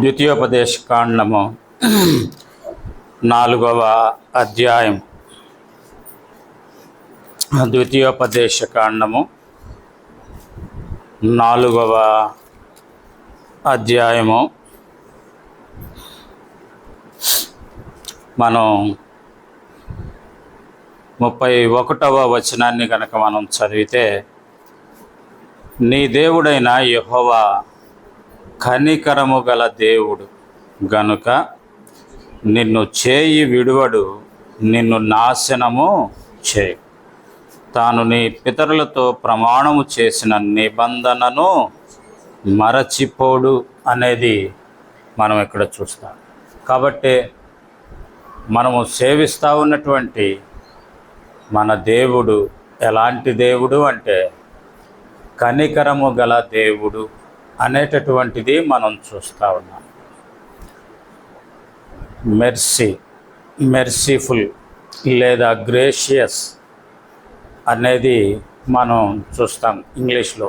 ద్వితీయోపదేశ కాండము నాలుగవ అధ్యాయం. ద్వితీయోపదేశ కాండము నాలుగవ అధ్యాయము. మనం ముప్పై ఒకటవ వచనాన్ని కనుక మనం చదివితే నీ దేవుడైన యహోవా కనికరము గల దేవుడు. గనుక నిన్ను చేయి విడువడు నిన్ను నాశనము చేయి. తాను నీ పితరులతో ప్రమాణము చేసిన నిబంధనను మరచిపోడు అనేది మనం ఇక్కడ చూస్తాం. కాబట్టి మనము సేవిస్తూ ఉన్నటువంటి మన దేవుడు ఎలాంటి దేవుడు అంటే కనికరము గల దేవుడు అనేటటువంటిది మనం చూస్తూ ఉన్నాం. మెర్సీ మెర్సీఫుల్ లేదా గ్రేషియస్ అనేది మనం చూస్తాం ఇంగ్లీష్లో.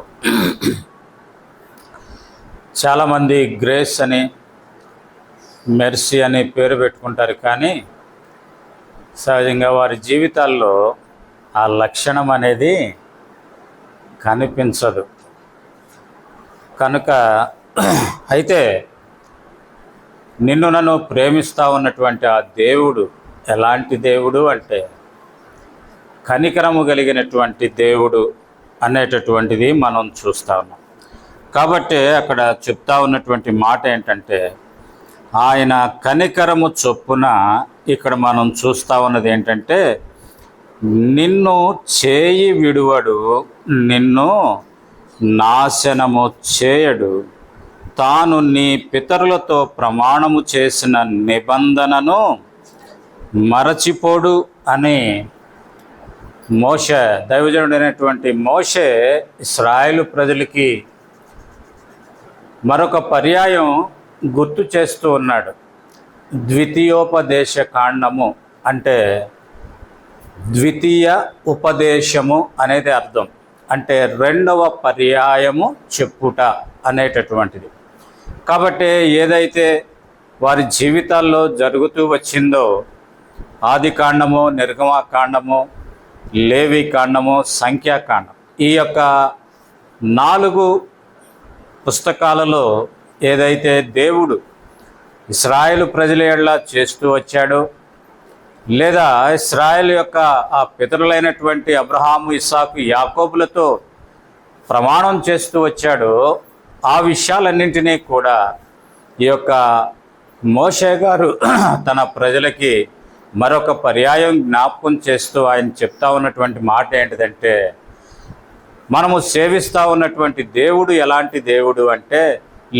చాలామంది గ్రేస్ అని మెర్సీ అని పేరు పెట్టుకుంటారు కానీ సహజంగా వారి జీవితాల్లో ఆ లక్షణం అనేది కనిపించదు. కనుక అయితే నిన్ను నన్ను ప్రేమిస్తూ ఉన్నటువంటి ఆ దేవుడు ఎలాంటి దేవుడు అంటే కనికరము కలిగినటువంటి దేవుడు అనేటటువంటిది మనం చూస్తా ఉన్నాం. కాబట్టి అక్కడ చెప్తా ఉన్నటువంటి మాట ఏంటంటే ఆయన కనికరము చొప్పున ఇక్కడ మనం చూస్తా ఉన్నది ఏంటంటే నిన్ను చేయి విడువడు నిన్ను నాశనము చేయడు. తాను నీ పితరులతో ప్రమాణము చేసిన నిబంధనను మరచిపోడు అని మోష దైవజనుడైనటువంటి మోషే ఇస్రాయేలు ప్రజలకి మరొక పర్యాయం గుర్తు చేస్తూ ఉన్నాడు. ద్వితీయోపదేశ కాండము అంటే ద్వితీయ ఉపదేశము అనేది అర్థం. అంటే రెండవ పర్యాయము చెప్పుట అనేటటువంటిది. కాబట్టి ఏదైతే వారి జీవితాల్లో జరుగుతూ వచ్చిందో ఆది కాండము నిర్గమకాండము లేవి కాండము సంఖ్యాకాండం ఈ యొక్క నాలుగు పుస్తకాలలో ఏదైతే దేవుడు ఇస్రాయేల్ ప్రజల ఎడల చేస్తూ వచ్చాడో లేదా ఇస్రాయల్ యొక్క ఆ పితరులైనటువంటి అబ్రహాము ఇస్సాకు యాకోబులతో ప్రమాణం చేస్తూ వచ్చాడో. ఆ విషయాలన్నింటినీ కూడా ఈ యొక్క మోషే గారు తన ప్రజలకి మరొక పర్యాయం జ్ఞాపకం చేస్తూ ఆయన చెప్తా ఉన్నటువంటి మాట ఏంటిదంటే మనము సేవిస్తూ ఉన్నటువంటి దేవుడు ఎలాంటి దేవుడు అంటే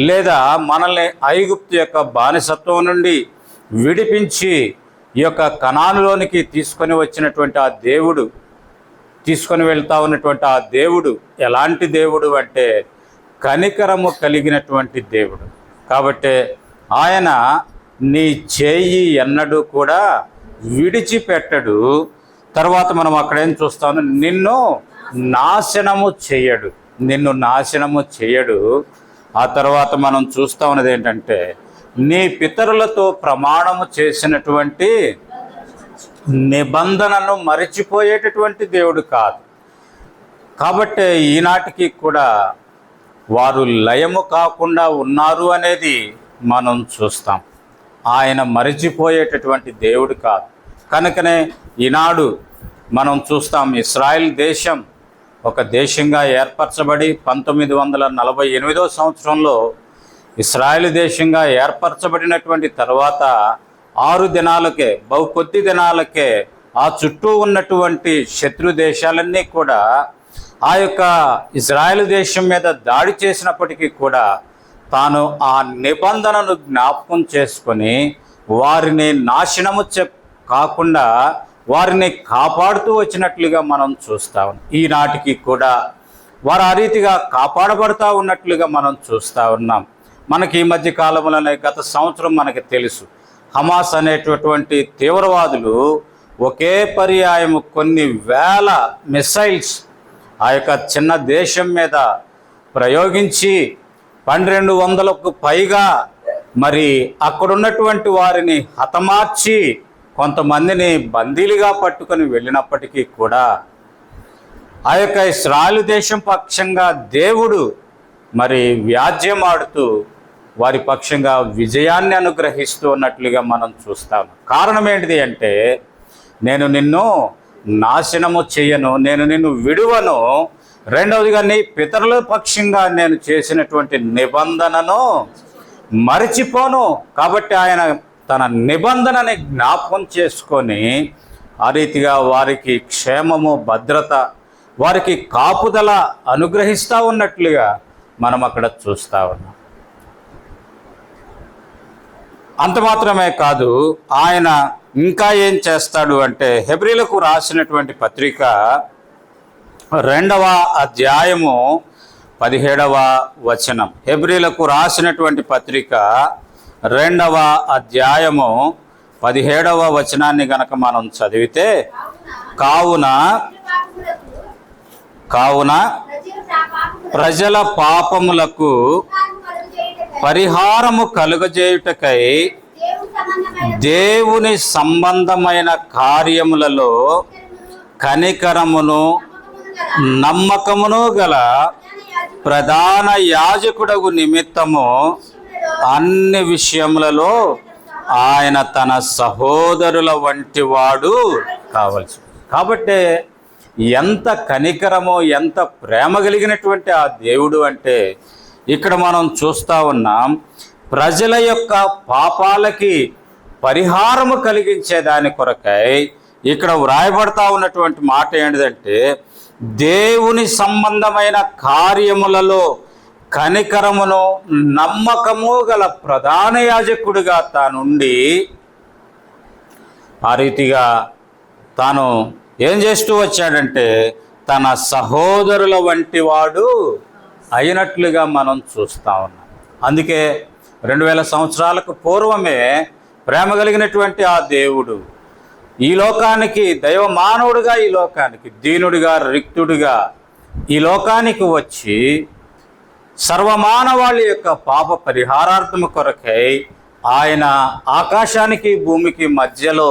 లేదా మనల్ని ఐగుప్తు యొక్క బానిసత్వం నుండి విడిపించి ఈ యొక్క కణానులోనికి తీసుకొని వచ్చినటువంటి ఆ దేవుడు తీసుకొని వెళ్తా ఉన్నటువంటి ఆ దేవుడు ఎలాంటి దేవుడు అంటే కనికరము కలిగినటువంటి దేవుడు. కాబట్టి ఆయన నీ చేయి ఎన్నడూ కూడా విడిచిపెట్టడు. తర్వాత మనం అక్కడేం చూస్తాము? నిన్ను నాశనము చేయడు. నిన్ను నాశనము చేయడు. ఆ తర్వాత మనం చూస్తా ఉన్నది ఏంటంటే నీ పితరులతో ప్రమాణము చేసినటువంటి నిబంధనను మరిచిపోయేటటువంటి దేవుడు కాదు. కాబట్టి ఈనాటికి కూడా వారు లయము కాకుండా ఉన్నారు అనేది మనం చూస్తాం. ఆయన మరిచిపోయేటటువంటి దేవుడు కాదు. కనుకనే ఈనాడు మనం చూస్తాం ఇస్రాయిల్ దేశం ఒక దేశంగా ఏర్పరచబడి పంతొమ్మిది వందల నలభై ఎనిమిదో సంవత్సరంలో ఇస్రాయేల్ దేశంగా ఏర్పరచబడినటువంటి తర్వాత ఆరు దినాలకే బహు కొద్ది దినాలకే ఆ చుట్టూ ఉన్నటువంటి శత్రు దేశాలన్నీ కూడా ఆ యొక్క ఇజ్రాయెల్ దేశం మీద దాడి చేసినప్పటికీ కూడా తాను ఆ నిబంధనను జ్ఞాపకం చేసుకొని వారిని నాశనము చె కాకుండా వారిని కాపాడుతూ వచ్చినట్లుగా మనం చూస్తాం ఈనాటికి కూడా వారు ఆ రీతిగా కాపాడబడతా ఉన్నట్లుగా మనం చూస్తూ ఉన్నాం. మనకి ఈ మధ్య కాలంలోనే గత సంవత్సరం మనకి తెలుసు. హమాస్ అనేటటువంటి తీవ్రవాదులు ఒకే పర్యాయము కొన్ని వేల మిసైల్స్ ఆ యొక్క చిన్న దేశం మీద ప్రయోగించి పన్నెండు వందలకు పైగా మరి అక్కడున్నటువంటి వారిని హతమార్చి కొంతమందిని బందీలుగా పట్టుకొని వెళ్ళినప్పటికీ కూడా ఆ యొక్క ఇస్రాయలు దేశం పక్షంగా దేవుడు మరి వ్యాజ్యమాడుతూ వారి పక్షంగా విజయాన్ని అనుగ్రహిస్తూ ఉన్నట్లుగా మనం చూస్తాం. కారణం ఏంటిది అంటే నేను నిన్ను నాశనము చేయను నేను నిన్ను విడువను. రెండవదిగా నీ పితరుల పక్షంగా నేను చేసినటువంటి నిబంధనను మరిచిపోను. కాబట్టి ఆయన తన నిబంధనని జ్ఞాపకం చేసుకొని ఆ రీతిగా వారికి క్షేమము భద్రత వారికి కాపుదల అనుగ్రహిస్తూ ఉన్నట్లుగా మనం అక్కడ చూస్తూ ఉన్నాం. అంత మాత్రమే కాదు ఆయన ఇంకా ఏం చేస్తాడు అంటే హెబ్రిలకు రాసినటువంటి పత్రిక రెండవ అధ్యాయము పదిహేడవ వచనం. హెబ్రిలకు రాసినటువంటి పత్రిక రెండవ అధ్యాయము పదిహేడవ వచనాన్ని గనక మనం చదివితే కావున కావున ప్రజల పాపములకు పరిహారము కలుగజేయుటకై దేవుని సంబంధమైన కార్యములలో కనికరమును నమ్మకమును గల ప్రధాన యాజకుడగు నిమిత్తము అన్ని విషయములలో ఆయన తన సహోదరుల వంటి వాడు కావలసి. కాబట్టి ఎంత కనికరమో ఎంత ప్రేమ కలిగినటువంటి ఆ దేవుడు అంటే ఇక్కడ మనం చూస్తూ ఉన్నాం ప్రజల యొక్క పాపాలకి పరిహారము కలిగించే దాని కొరకై ఇక్కడ వ్రాయబడతా ఉన్నటువంటి మాట ఏంటిదంటే దేవుని సంబంధమైన కార్యములలో కనికరమును నమ్మకము గల ప్రధాన యాజకుడిగా తానుండి ఆ రీతిగా తాను ఏం చేస్తూ వచ్చాడంటే తన సహోదరుల వంటి వాడు అయినట్లుగా మనం చూస్తా ఉన్నాం. అందుకే రెండు వేల సంవత్సరాలకు పూర్వమే ప్రేమ కలిగినటువంటి ఆ దేవుడు ఈ లోకానికి దైవ మానవుడిగా ఈ లోకానికి దీనుడిగా రిక్తుడిగా ఈ లోకానికి వచ్చి సర్వమానవాళి యొక్క పాప పరిహారార్థము కొరకై ఆయన ఆకాశానికి భూమికి మధ్యలో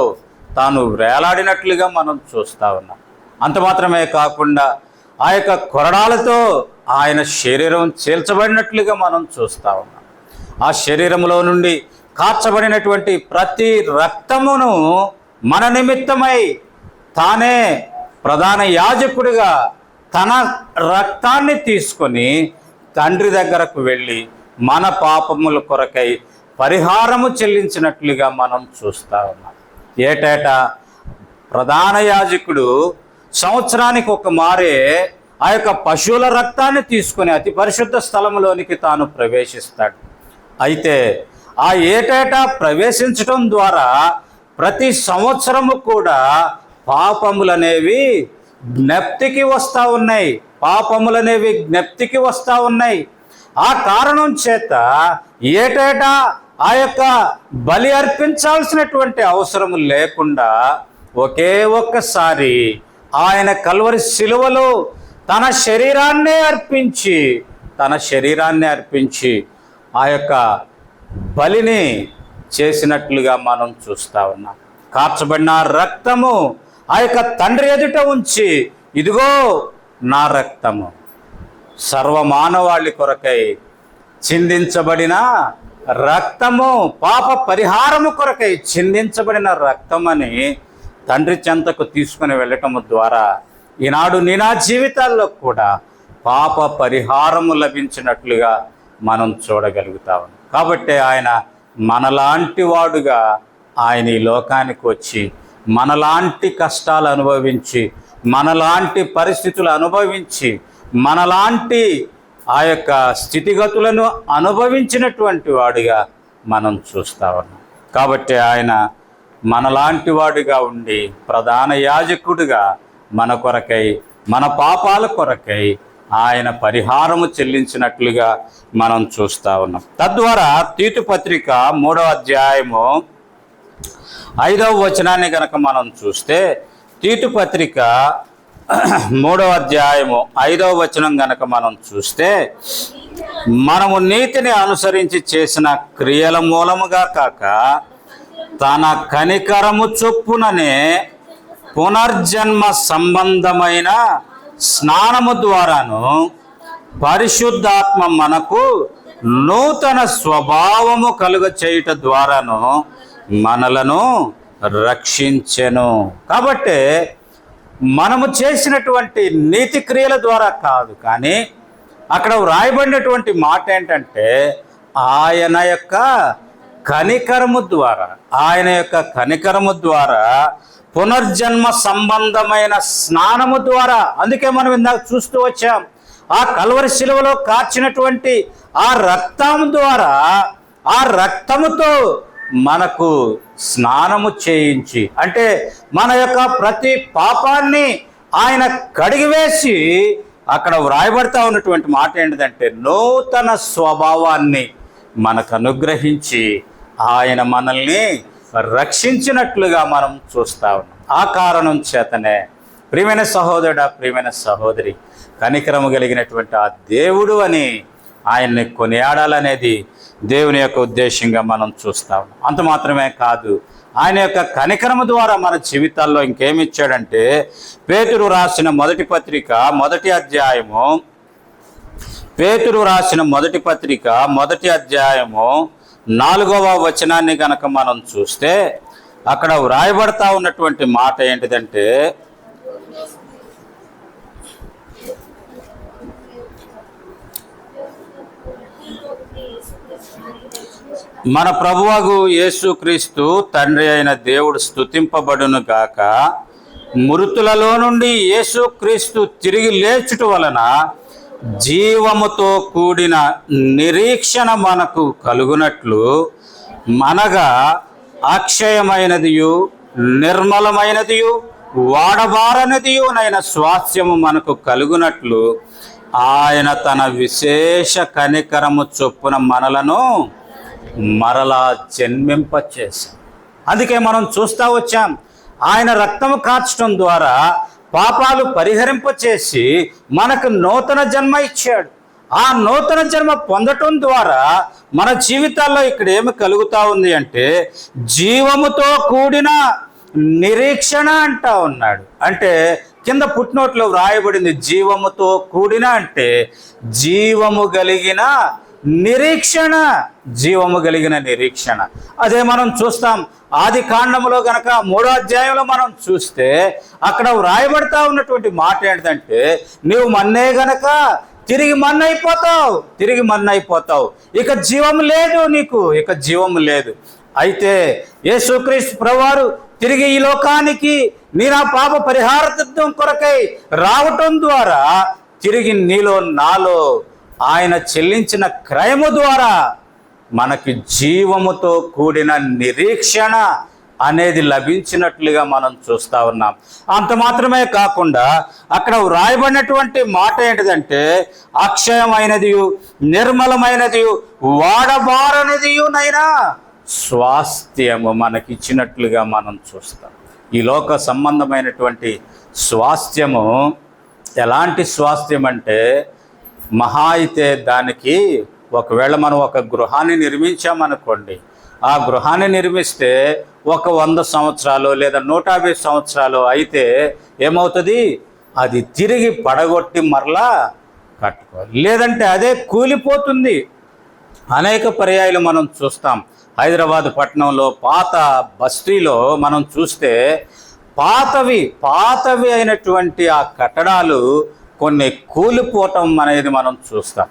తాను వేలాడినట్లుగా మనం చూస్తా ఉన్నాం. అంత మాత్రమే కాకుండా ఆ యొక్క కొరడాలతో ఆయన శరీరం చీల్చబడినట్లుగా మనం చూస్తా ఉన్నాం. ఆ శరీరంలో నుండి కార్చబడినటువంటి ప్రతి రక్తమును మన నిమిత్తమై తానే ప్రధాన యాజకుడిగా తన రక్తాన్ని తీసుకొని తండ్రి దగ్గరకు వెళ్ళి మన పాపముల కొరకై పరిహారము చెల్లించినట్లుగా మనం చూస్తా ఉన్నాం. ఏటేటా? ప్రధాన యాజకుడు సంవత్సరానికి ఒక మారే ఆ యొక్క పశువుల రక్తాన్ని తీసుకొని అతి పరిశుద్ధ స్థలంలోనికి తాను ప్రవేశిస్తాడు. అయితే ఆ ఏటేటా ప్రవేశించటం ద్వారా ప్రతి సంవత్సరము కూడా పాపములనేవి జ్ఞప్తికి వస్తూ ఉన్నాయి. పాపములనేవి జ్ఞప్తికి వస్తూ ఉన్నాయి. ఆ కారణం చేత ఏటేటా ఆ యొక్క బలి అర్పించాల్సినటువంటి అవసరం లేకుండా ఒకే ఒక్కసారి ఆయన కల్వరి శిలువలో తన శరీరాన్నే అర్పించి తన శరీరాన్ని అర్పించి ఆ యొక్క బలిని చేసినట్లుగా మనం చూస్తా ఉన్నాం. కార్చబడిన రక్తము ఆ యొక్క తండ్రి ఎదుట ఉంచి ఇదిగో నా రక్తము. సర్వమానవాళి కొరకై చిందించబడిన రక్తము పాప పరిహారము కొరకై చిందించబడిన రక్తమని తండ్రి చెంతకు తీసుకుని వెళ్ళటము ద్వారా ఈనాడు నీ నా జీవితాల్లో కూడా పాప పరిహారము లభించినట్లుగా మనం చూడగలుగుతాం. కాబట్టి ఆయన మనలాంటి వాడుగా ఆయన ఈ లోకానికి వచ్చి మనలాంటి కష్టాలు అనుభవించి మనలాంటి పరిస్థితులు అనుభవించి మనలాంటి ఆ యొక్క స్థితిగతులను అనుభవించినటువంటి వాడుగా మనం చూస్తా ఉన్నాం. కాబట్టి ఆయన మనలాంటి వాడుగా ఉండి ప్రధాన యాజకుడిగా మన కొరకై మన పాపాల కొరకై ఆయన పరిహారము చెల్లించినట్లుగా మనం చూస్తా ఉన్నాం. తద్వారా తీతు పత్రిక మూడవ అధ్యాయము ఐదవ వచనాన్ని గనక మనం చూస్తే తీతు పత్రిక మూడవ అధ్యాయము ఐదవ వచనం గనక మనం చూస్తే మనము నీతిని అనుసరించి చేసిన క్రియల మూలముగా కాక తన కనికరము చొప్పుననే పునర్జన్మ సంబంధమైన స్నానము ద్వారాను పరిశుద్ధాత్మ మనకు నూతన స్వభావము కలుగ చేయుట ద్వారాను మనలను రక్షించెను. కాబట్టి మనము చేసినటువంటి నీతి క్రియల ద్వారా కాదు కానీ అక్కడ వ్రాయబడినటువంటి మాట ఏంటంటే ఆయన యొక్క కనికరము ద్వారా ఆయన యొక్క కనికరము ద్వారా పునర్జన్మ సంబంధమైన స్నానము ద్వారా అందుకే మనం ఇందాక చూస్తూ వచ్చాం. ఆ కలువరి శిలువలో కార్చినటువంటి ఆ రక్తం ద్వారా ఆ రక్తముతో మనకు స్నానము చేయించి అంటే మన యొక్క ప్రతి పాపాన్ని ఆయన కడిగివేసి అక్కడ వ్రాయబడతా ఉన్నటువంటి మాట ఏంటిదంటే నూతన స్వభావాన్ని మనకు అనుగ్రహించి ఆయన మనల్ని రక్షించినట్లుగా మనం చూస్తా ఉన్నాం. ఆ కారణం చేతనే ప్రియమైన సహోదరుడా ప్రియమైన సహోదరి కనికరము కలిగినటువంటి ఆ దేవుడు అని ఆయన్ని కొనియాడాలనేది దేవుని యొక్క ఉద్దేశంగా మనం చూస్తాం అంత మాత్రమే కాదు ఆయన యొక్క కనికరము ద్వారా మన జీవితాల్లో ఇంకేమిచ్చాడంటే పేతురు రాసిన మొదటి పత్రిక మొదటి అధ్యాయము పేతురు రాసిన మొదటి పత్రిక మొదటి అధ్యాయము నాలుగవ వచనాన్ని గనక మనం చూస్తే అక్కడ వ్రాయబడతా ఉన్నటువంటి మాట ఏంటిదంటే మన ప్రభువగు యేసుక్రీస్తు తండ్రి అయిన దేవుడు స్తుతింపబడును గాక మృతులలో నుండి యేసుక్రీస్తు తిరిగి లేచుట వలన జీవముతో కూడిన నిరీక్షణ మనకు కలుగునట్లు మనగా అక్షయమైనదియు నిర్మలమైనదియు వాడబారనిదియునైన స్వాస్థ్యము మనకు కలుగునట్లు ఆయన తన విశేష కనికరము చొప్పున మనలను మరలా జన్మింపచేశాం అందుకే మనం చూస్తూ వచ్చాం. ఆయన రక్తము కార్చడం ద్వారా పాపాలు పరిహరింపచేసి మనకు నూతన జన్మ ఇచ్చాడు. ఆ నూతన జన్మ పొందటం ద్వారా మన జీవితాల్లో ఇక్కడ ఏమి కలుగుతా ఉంది అంటే జీవముతో కూడిన నిరీక్షణ అంటా ఉన్నాడు. అంటే కింద పుట్టినోట్లో వ్రాయబడింది జీవముతో కూడిన అంటే జీవము కలిగిన నిరీక్షణ జీవము కలిగిన నిరీక్షణ. అదే మనం చూస్తాం ఆది కాండములో గనక మూడో అధ్యాయంలో మనం చూస్తే అక్కడ వ్రాయబడతా ఉన్నటువంటి మాట ఏంటంటే నీవు మన్నే గనక తిరిగి మన్నైపోతావు తిరిగి మన్నైపోతావు. ఇక జీవం లేదు నీకు ఇక జీవం లేదు. అయితే యేసుక్రీస్తు ప్రవారు తిరిగి ఈ లోకానికి నీ నా పాప పరిహారతత్వం కొరకై రావటం ద్వారా తిరిగి నీలో నాలో ఆయన చెల్లించిన క్రయము ద్వారా మనకి జీవముతో కూడిన నిరీక్షణ అనేది లభించినట్లుగా మనం చూస్తా ఉన్నాం. అంత మాత్రమే కాకుండా అక్కడ వ్రాయబడినటువంటి మాట ఏంటిదంటే అక్షయమైనది నిర్మలమైనది వాడబారనిదియునైనా స్వాస్థ్యము మనకిచ్చినట్లుగా మనం చూస్తాం. ఈ లోక సంబంధమైనటువంటి స్వాస్థ్యము ఎలాంటి స్వాస్థ్యం అంటే మహా అయితే దానికి ఒకవేళ మనం ఒక గృహాన్ని నిర్మించామనుకోండి ఆ గృహాన్ని నిర్మిస్తే ఒక వంద సంవత్సరాలు లేదా నూట యాభై సంవత్సరాలు అయితే ఏమవుతుంది? అది తిరిగి పడగొట్టి మరలా కట్టుకోవాలి. లేదంటే అదే కూలిపోతుంది. అనేక పర్యాయాలు మనం చూస్తాం. హైదరాబాద్ పట్టణంలో పాత బస్తీలో మనం చూస్తే పాతవి పాతవి అయినటువంటి ఆ కట్టడాలు కొన్ని కూలిపోవటం అనేది మనం చూస్తాం.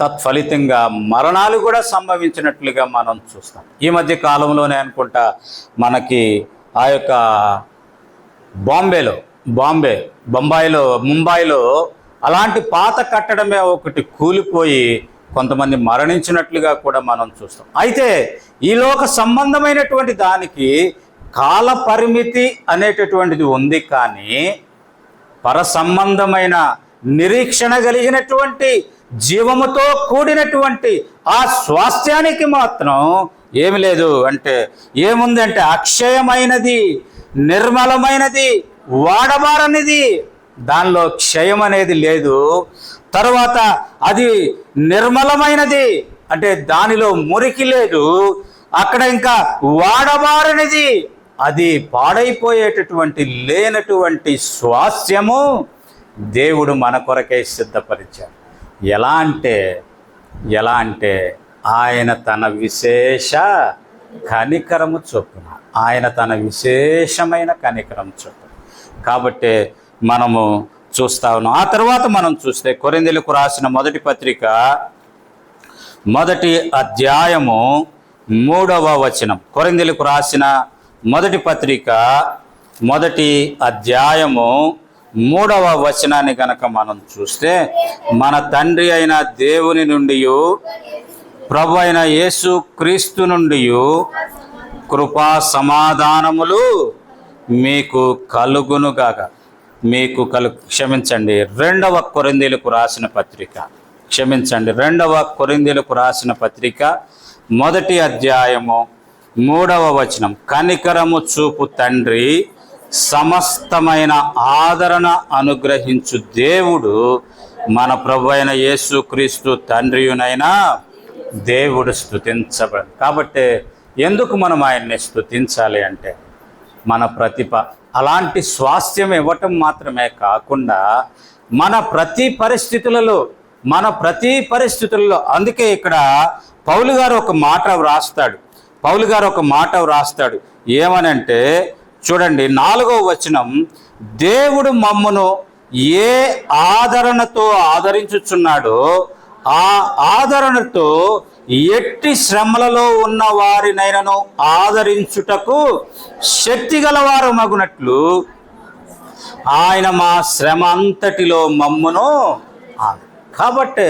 తత్ఫలితంగా మరణాలు కూడా సంభవించినట్లుగా మనం చూస్తాం. ఈ మధ్య కాలంలోనే అనుకుంటా మనకి ఆ యొక్క బాంబేలో బాంబే బొంబాయిలో ముంబైలో అలాంటి పాత కట్టడమే ఒకటి కూలిపోయి కొంతమంది మరణించినట్లుగా కూడా మనం చూస్తాం. అయితే ఈ లోక సంబంధమైనటువంటి దానికి కాల పరిమితి అనేటటువంటిది ఉంది కానీ పరసంబంధమైన నిరీక్షణ కలిగినటువంటి జీవముతో కూడినటువంటి ఆ స్వాస్థ్యానికి మాత్రం ఏమి లేదు అంటే ఏముందంటే అక్షయమైనది నిర్మలమైనది వాడబారనిది. దానిలో క్షయం అనేది లేదు. తర్వాత అది నిర్మలమైనది. అంటే దానిలో మురికి లేదు. అక్కడ ఇంకా వాడబారనిది. అది పాడైపోయేటటువంటి లేనటువంటి స్వాస్థ్యము దేవుడు మన కొరకే సిద్ధపరిచాడు. ఎలా అంటే ఎలా అంటే ఆయన తన విశేష కనికరము చొప్పున ఆయన తన విశేషమైన కనికరం చొప్పున. కాబట్టి మనము చూస్తా ఉన్నాం. ఆ తర్వాత మనం చూస్తే కొరిందెలకు రాసిన మొదటి పత్రిక మొదటి అధ్యాయము మూడవ వచనం. కొరిందెలకు రాసిన మొదటి పత్రిక మొదటి అధ్యాయము మూడవ వచనాన్ని గనక మనం చూస్తే మన తండ్రి అయిన దేవుని నుండి ప్రభు అయిన యేసు క్రీస్తు నుండి కృపా సమాధానములు మీకు కలుగునుగాక. మీకు కలు క్షమించండి రెండవ కొరిందీలకు రాసిన పత్రిక. క్షమించండి రెండవ కొరిందీలకు రాసిన పత్రిక మొదటి అధ్యాయము మూడవ వచనం. కనికరము చూపు తండ్రి సమస్తమైన ఆదరణ అనుగ్రహించు దేవుడు మన ప్రభు అయిన యేసుక్రీస్తు తండ్రియునైనా దేవుడు స్థుతించబడి కాబట్టి ఎందుకు మనం ఆయన్ని స్థుతించాలి అంటే మన ప్రతిభ అలాంటి స్వాస్థ్యం ఇవ్వటం మాత్రమే కాకుండా మన ప్రతి పరిస్థితులలో మన ప్రతి పరిస్థితులలో అందుకే ఇక్కడ పౌలు గారు ఒక మాట వ్రాస్తాడు. పౌలు గారు ఒక మాట వ్రాస్తాడు. ఏమనంటే చూడండి నాలుగో వచనం దేవుడు మమ్మను ఏ ఆదరణతో ఆదరించుచున్నాడో ఆ ఆదరణతో ఎట్టి శ్రమలలో ఉన్న వారినైనను ఆదరించుటకు శక్తి గలవారు మగునట్లు ఆయన మా శ్రమ అంతటిలో మమ్మును కాబట్టి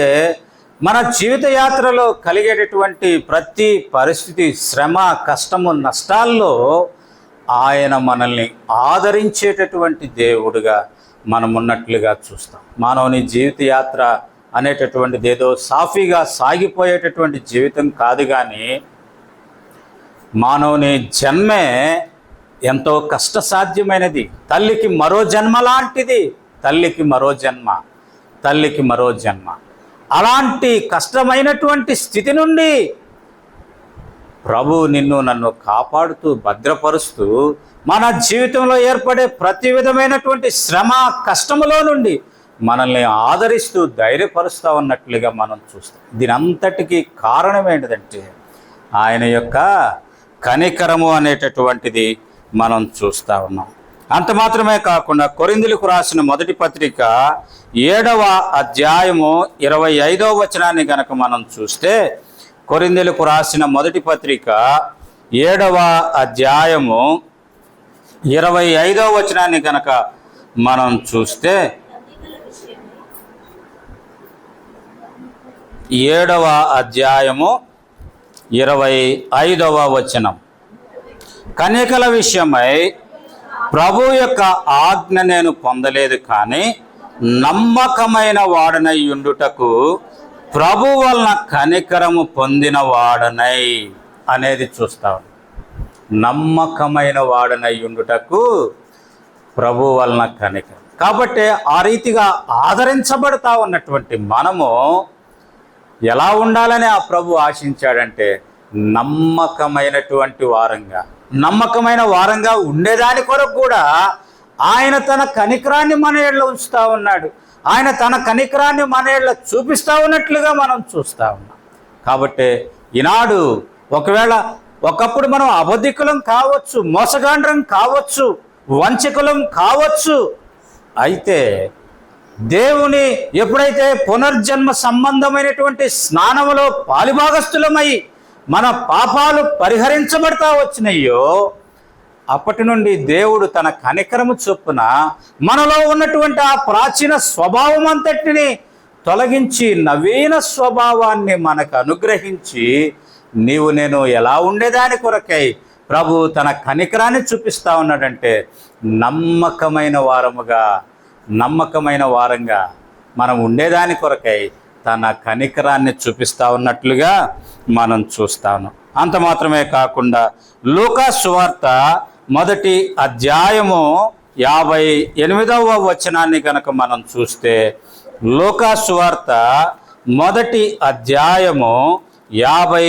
మన జీవిత యాత్రలో కలిగేటటువంటి ప్రతి పరిస్థితి శ్రమ కష్టము నష్టాల్లో ఆయన మనల్ని ఆదరించేటటువంటి దేవుడుగా మనం ఉన్నట్లుగా చూస్తాం. మానవుని జీవిత యాత్ర అనేటటువంటిది ఏదో సాఫీగా సాగిపోయేటటువంటి జీవితం కాదు కానీ మానవుని జన్మే ఎంతో కష్టసాధ్యమైనది. తల్లికి మరో జన్మ లాంటిది. తల్లికి మరో జన్మ. తల్లికి మరో జన్మ. అలాంటి కష్టమైనటువంటి స్థితి నుండి ప్రభు నిన్ను నన్ను కాపాడుతూ భద్రపరుస్తూ మన జీవితంలో ఏర్పడే ప్రతి విధమైనటువంటి శ్రమ కష్టములో నుండి మనల్ని ఆదరిస్తూ ధైర్యపరుస్తూ ఉన్నట్లుగా మనం చూస్తాం. దీనంతటికీ కారణం ఏంటిదంటే ఆయన యొక్క కనికరము అనేటటువంటిది మనం చూస్తూ ఉన్నాం. అంత మాత్రమే కాకుండా కొరిందులకు రాసిన మొదటి పత్రిక ఏడవ అధ్యాయము ఇరవై ఐదవ వచనాన్ని గనక మనం చూస్తే కొరిందులకు రాసిన మొదటి పత్రిక ఏడవ అధ్యాయము ఇరవై ఐదవ వచనాన్ని గనక మనం చూస్తే ఏడవ అధ్యాయము ఇరవై ఐదవ వచనం. కన్యకల విషయమై ప్రభు యొక్క ఆజ్ఞ నేను పొందలేదు కానీ నమ్మకమైన వాడనై ఉండుటకు ప్రభు వలన కనికరము పొందిన వాడనై అనేది చూస్తాం నమ్మకమైన వాడనై ఉండుటకు ప్రభు వలన కనికరం. కాబట్టి ఆ రీతిగా ఆదరించబడతా ఉన్నటువంటి మనము ఎలా ఉండాలని ఆ ప్రభు ఆశించాడంటే నమ్మకమైనటువంటి వారంగా నమ్మకమైన వారంగా ఉండేదాని కొరకు కూడా ఆయన తన కనికరాన్ని మన ఏళ్ళ ఉంచుతా ఉన్నాడు. ఆయన తన కనికరాన్ని మన ఏళ్ళ చూపిస్తూ ఉన్నట్లుగా మనం చూస్తా ఉన్నాం. కాబట్టి ఈనాడు ఒకవేళ ఒకప్పుడు మనం అబద్ధికులం కావచ్చు మోసగాండ్రం కావచ్చు వంచకులం కావచ్చు అయితే దేవుని ఎప్పుడైతే పునర్జన్మ సంబంధమైనటువంటి స్నానములో పాలిభాగస్థులమై మన పాపాలు పరిహరించబడతా వచ్చినాయో అప్పటి నుండి దేవుడు తన కనికరము చొప్పున మనలో ఉన్నటువంటి ఆ ప్రాచీన స్వభావం అంతటిని తొలగించి నవీన స్వభావాన్ని మనకు అనుగ్రహించి నీవు నేను ఎలా ఉండేదాని కొరకై ప్రభు తన కనికరాన్ని చూపిస్తా ఉన్నాడంటే నమ్మకమైన వారముగా నమ్మకమైన వారంగా మనం ఉండేదాని కొరకై తన కనికరాన్ని చూపిస్తా ఉన్నట్లుగా మనం చూస్తాను. అంత మాత్రమే కాకుండా లూకా సువార్త మొదటి అధ్యాయము యాభై ఎనిమిదవ వచనాన్ని కనుక మనం చూస్తే లూకా వార్త మొదటి అధ్యాయము యాభై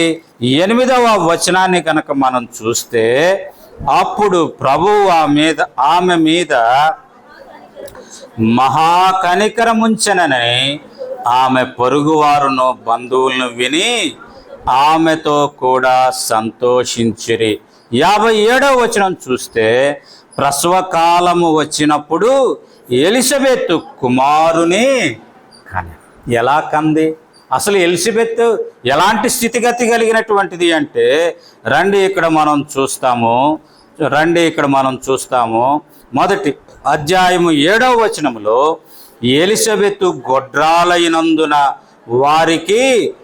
ఎనిమిదవ వచనాన్ని కనుక మనం చూస్తే అప్పుడు ప్రభువు ఆ మీద ఆమె మీద మహాకనికరముంచనని ఆమె పొరుగువారును బంధువులను విని ఆమెతో కూడా సంతోషించిరి. యాభై ఏడవ వచనం చూస్తే ప్రసవకాలము వచ్చినప్పుడు ఎలిజబెత్ కుమారుని కని ఎలా కంది? అసలు ఎలిజబెత్ ఎలాంటి స్థితిగతి కలిగినటువంటిది అంటే రండి ఇక్కడ మనం చూస్తాము రండి ఇక్కడ మనం చూస్తాము. మొదటి అధ్యాయము ఏడవ వచనములో ఎలిజబెత్ గొడ్రాలైనందున వారికి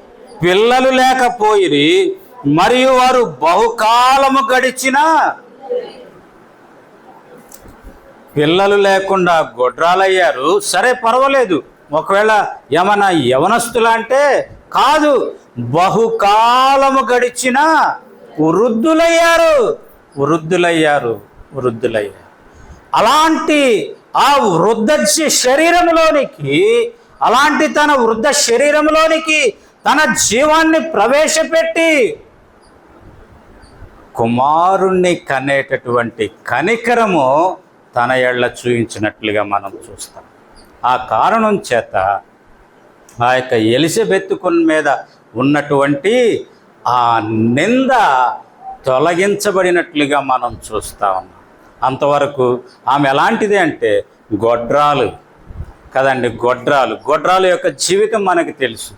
పిల్లలు లేకపోయిరి మరియు వారు బహుకాలము గడిచిన పిల్లలు లేకుండా గొడ్రాలయ్యారు. సరే పర్వాలేదు. ఒకవేళ ఏమన్నా యవనస్తులంటే కాదు బహుకాలము గడిచిన వృద్ధులయ్యారు. వృద్ధులయ్యారు వృద్ధులయ్యారు. అలాంటి ఆ వృద్ధ శరీరంలోనికి అలాంటి తన వృద్ధ శరీరంలోనికి తన జీవాన్ని ప్రవేశపెట్టి కుమారుణ్ణి కనేటటువంటి కనికరము తన ఎళ్ళ చూయించినట్లుగా మనం చూస్తాం. ఆ కారణం చేత ఆ యొక్క ఎలిజబెత్తుకున్ మీద ఉన్నటువంటి ఆ నింద తొలగించబడినట్లుగా మనం చూస్తా ఉన్నాం. అంతవరకు ఆమె ఎలాంటిది అంటే గొడ్రాలు కదండి గొడ్రాలు. గొడ్రాలు యొక్క జీవితం మనకి తెలుసు.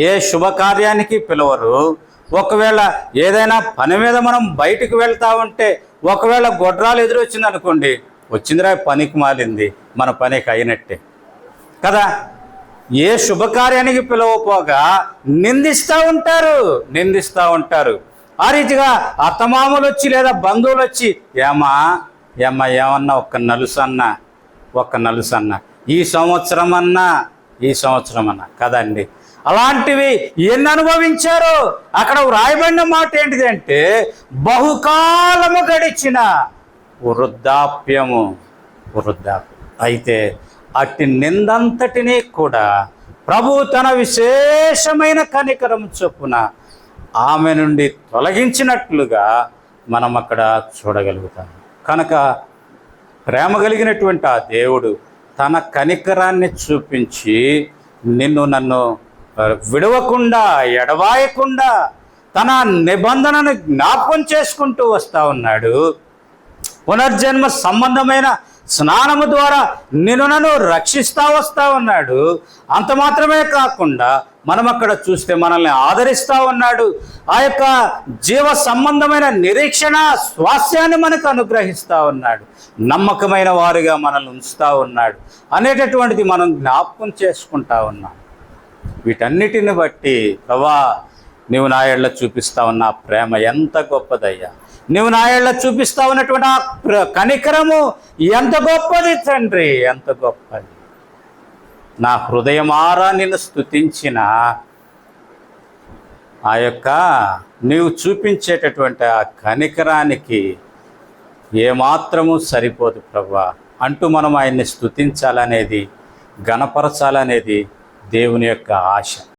ఏ శుభకార్యానికి పిలవరు. ఒకవేళ ఏదైనా పని మీద మనం బయటికి వెళ్తా ఉంటే ఒకవేళ గొడ్రాలు ఎదురొచ్చింది అనుకోండి వచ్చిందిరా పనికి మాలింది మన పనికి అయినట్టే. కదా? ఏ శుభకార్యానికి పిలవపోగా నిందిస్తూ ఉంటారు నిందిస్తూ ఉంటారు. ఆ రీతిగా అత్తమామలు వచ్చి లేదా బంధువులు వచ్చి ఏమా ఏమ్మా ఏమన్నా ఒక్క నలుసన్నా ఒక్క నలుసన్నా. ఈ సంవత్సరం అన్నా ఈ సంవత్సరం అన్నా కదండి. అలాంటివి ఎన్ని అనుభవించారో? అక్కడ వ్రాయబడిన మాట ఏంటిది అంటే బహుకాలము గడిచిన వృద్ధాప్యము. వృద్ధాప్యం. అయితే అట్టి నిందంతటినీ కూడా ప్రభు తన విశేషమైన కనికరం చొప్పున ఆమె నుండి తొలగించినట్లుగా మనం అక్కడ చూడగలుగుతాం. కనుక ప్రేమ కలిగినటువంటి ఆ దేవుడు తన కనికరాన్ని చూపించి నిన్ను నన్ను విడవకుండా ఎడవాయకుండా తన నిబంధనను జ్ఞాపకం చేసుకుంటూ వస్తా ఉన్నాడు. పునర్జన్మ సంబంధమైన స్నానము ద్వారా నిన్ను నన్ను రక్షిస్తా వస్తా ఉన్నాడు. అంత మాత్రమే కాకుండా మనం అక్కడ చూస్తే మనల్ని ఆదరిస్తా ఉన్నాడు. ఆ యొక్క జీవ సంబంధమైన నిరీక్షణ స్వాస్థ్యాన్ని మనకు అనుగ్రహిస్తూ ఉన్నాడు. నమ్మకమైన వారుగా మనల్ని ఉంచుతూ ఉన్నాడు. అనేటటువంటిది మనం జ్ఞాపకం చేసుకుంటా ఉన్నాం. వీటన్నిటిని బట్టి ప్రభా నీవు నాయళ్ళ చూపిస్తా ఉన్న ప్రేమ ఎంత గొప్పదయ్యా. నీవు నాయళ్ళ చూపిస్తా ఉన్నటువంటి ఆ ప్ర- కనికరము ఎంత గొప్పది తండ్రి ఎంత గొప్పది. నా హృదయమారా నిన్ను స్తుతించిన ఆ యొక్క నీవు చూపించేటటువంటి ఆ కనికరానికి ఏమాత్రము సరిపోదు ప్రభా అంటూ మనం ఆయన్ని స్తుతించాలనేది గణపరచాలనేది దేవుని యొక్క ఆశ.